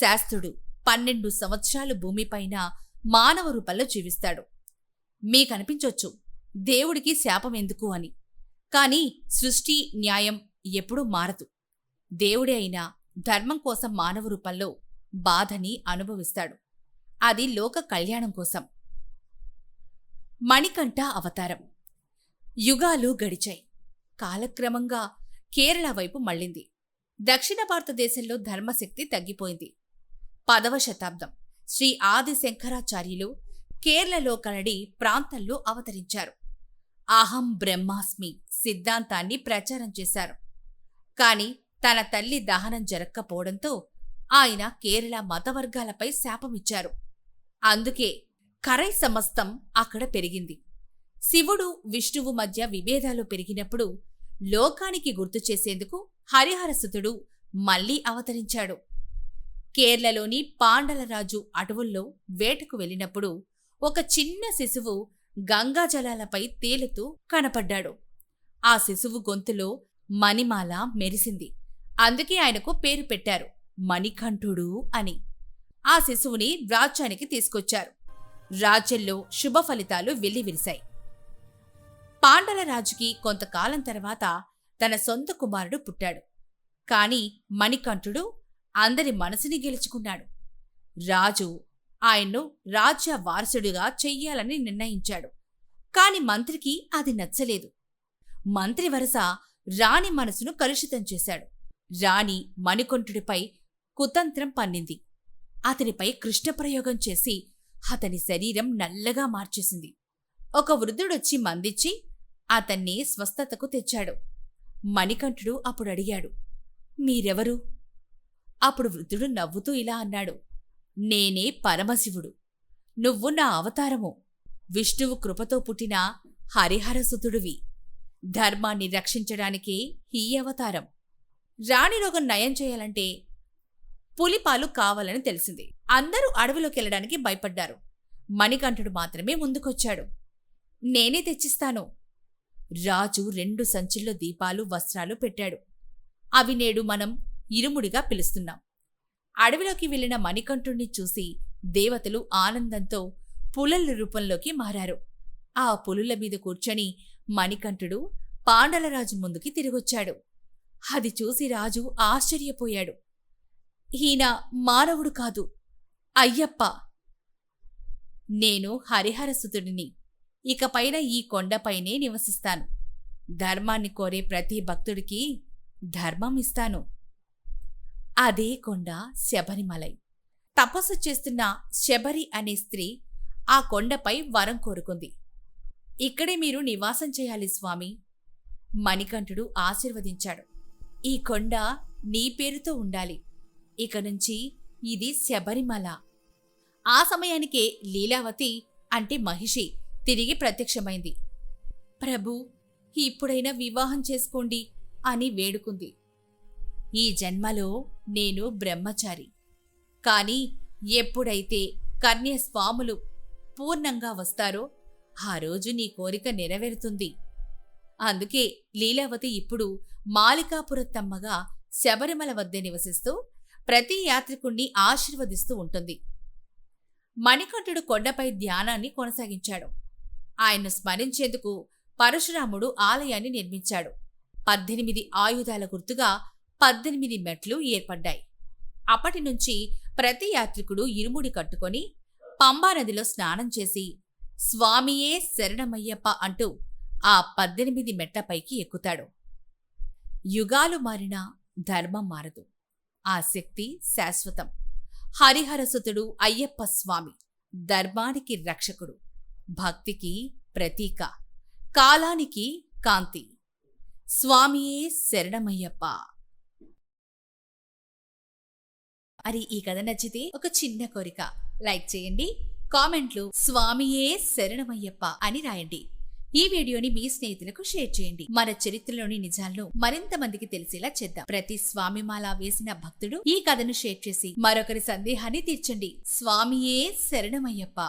శాస్త్రుడు పన్నెండు సంవత్సరాలు భూమిపైన మానవ రూపంలో జీవిస్తాడు. మీకనిపించొచ్చు దేవుడికి శాపం ఎందుకు అని. కాని సృష్టి న్యాయం ఎప్పుడూ మారదు. దేవుడే అయినా ధర్మం కోసం మానవ రూపంలో బాధని అనుభవిస్తాడు. అది లోక కళ్యాణం కోసం. మణికంఠ అవతారం. యుగాలు గడిచాయి. కాలక్రమంగా కేరళ వైపు మళ్ళింది. దక్షిణ భారతదేశంలో ధర్మశక్తి తగ్గిపోయింది. పదవ శతాబ్దం. శ్రీ ఆది శంకరాచార్యులు కేరళలో కనడి ప్రాంతంలో అవతరించారు. అహం బ్రహ్మాస్మి సిద్ధాంతాన్ని ప్రచారం చేశారు. కాని తన తల్లి దహనం జరక్కపోవడంతో ఆయన కేరళ మతవర్గాలపై శాపమిచ్చారు. అందుకే కరై సమస్తం అక్కడ పెరిగింది. శివుడు విష్ణువు మధ్య విభేదాలు పెరిగినప్పుడు లోకానికి గుర్తు చేసేందుకు హరిహరసుతుడు మళ్ళీ అవతరించాడు. కేరళలోని పాండలరాజు అటవుల్లో వేటకు వెళ్ళినప్పుడు ఒక చిన్న శిశువు గంగాజలాలపై తేలుతూ కనపడ్డాడు. ఆ శిశువు గొంతులో మణిమాల మెరిసింది. అందుకే ఆయనకు పేరు పెట్టారు మణికంఠుడు అని. ఆ శిశువుని రాజ్యానికి తీసుకొచ్చారు. రాజ్యంలో శుభ ఫలితాలు వెల్లివిరిశాయి పాండలరాజుకి కొంతకాలం తర్వాత తన సొంత కుమారుడు పుట్టాడు. కాని మణికంఠుడు అందరి మనసుని గెలుచుకున్నాడు. రాజు ఆయన్ను రాజ్య వారసుడిగా చెయ్యాలని నిర్ణయించాడు. కాని మంత్రికి అది నచ్చలేదు. మంత్రి వరస రాణి మనసును కలుషితం చేశాడు. రాణి మణికంఠుడిపై కుతంత్రం పన్నింది. అతనిపై కృష్ణప్రయోగం చేసి అతని శరీరం నల్లగా మార్చేసింది. ఒక వృద్ధుడొచ్చి మందిచ్చి అతన్ని స్వస్థతకు తెచ్చాడు. మణికంఠుడు అప్పుడు అడిగాడు మీరెవరు? అప్పుడు వృద్ధుడు నవ్వుతూ ఇలా అన్నాడు నేనే పరమశివుడు. నువ్వు నా అవతారము. విష్ణువు కృపతో పుట్టిన హరిహరసుతుడివి. ధర్మాన్ని రక్షించడానికే ఈ అవతారం. రాణి రోగం నయం చేయాలంటే పులిపాలు కావాలని తెలిసింది. అందరూ అడవిలోకి వెళ్ళడానికి భయపడ్డారు. మణికంఠుడు మాత్రమే ముందుకొచ్చాడు. నేనే తెచ్చిస్తాను. రాజు రెండు సంచుల్లో దీపాలు వస్త్రాలు పెట్టాడు. అవి నేడు మనం ఇరుముడిగా పిలుస్తున్నాం. అడవిలోకి వెళ్ళిన మణికంఠుణ్ణి చూసి దేవతలు ఆనందంతో పులల రూపంలోకి మారారు. ఆ పులుల మీద కూర్చొని మణికంఠుడు పాండలరాజు ముందుకి తిరిగొచ్చాడు. అది చూసి రాజు ఆశ్చర్యపోయాడు. ఈయన మానవుడు కాదు. అయ్యప్ప! నేను హరిహరసుతుడిని ఇకపైన ఈ కొండపైనే నివసిస్తాను. ధర్మాన్ని కోరే ప్రతి భక్తుడికి ధర్మం ఇస్తాను. అదే కొండ శబరిమలై. తపస్సు చేస్తున్న శబరి అనే స్త్రీ ఆ కొండపై వరం కోరుకుంది. ఇక్కడే మీరు నివాసం చేయాలి స్వామి మణికంఠుడు ఆశీర్వదించాడు. ఈ కొండ నీ పేరుతో ఉండాలి. ఇక నుంచి ఇది శబరిమల. ఆ సమయానికే లీలావతి అంటే మహిషి తిరిగి ప్రత్యక్షమైంది. ప్రభు ఇప్పుడైనా వివాహం చేసుకోండి అని వేడుకుంది. ఈ జన్మలో నేను బ్రహ్మచారి. కాని ఎప్పుడైతే కన్య స్వాములు పూర్ణంగా వస్తారో ఆ రోజు నీ కోరిక నెరవేరుతుంది. అందుకే లీలావతి ఇప్పుడు మాలికాపురత్తమ్మగా శబరిమల వద్ద నివసిస్తూ ప్రతి యాత్రికుణ్ణి ఆశీర్వదిస్తూ ఉంటుంది. మణికంఠుడు కొండపై ధ్యానాన్ని కొనసాగించాడు. ఆయన్ను స్మరించేందుకు పరశురాముడు ఆలయాన్ని నిర్మించాడు. పద్దెనిమిది ఆయుధాల గుర్తుగా పద్దెనిమిది మెట్లు ఏర్పడ్డాయి. అప్పటి నుంచి ప్రతి యాత్రికుడు ఇరుముడి కట్టుకొని పంబానదిలో స్నానం చేసి స్వామియే శరణమయ్యప్ప అంటూ ఆ పద్దెనిమిది మెట్లపైకి ఎక్కుతాడు. యుగాలు మారినా ధర్మం మారదు. ఆ శక్తి శాశ్వతం. హరిహరసుతుడు అయ్యప్ప స్వామి ధర్మానికి రక్షకుడు భక్తికి ప్రతీక కాలానికి కాంతి. స్వామియే శరణమయ్యప్ప మరి ఈ కథ నచ్చితే ఒక చిన్న కోరిక. లైక్ చేయండి కామెంట్లు స్వామియే శరణమయ్యప్ప అని రాయండి. ఈ వీడియోని మీ స్నేహితులకు షేర్ చేయండి. మన చరిత్రలోని నిజాలను మరింత మందికి తెలిసేలా చేద్దాం. ప్రతి స్వామిమాల వేసిన భక్తుడు ఈ కథను షేర్ చేసి మరొకరి సందేహాన్ని తీర్చండి. స్వామియే శరణమయ్యప్ప.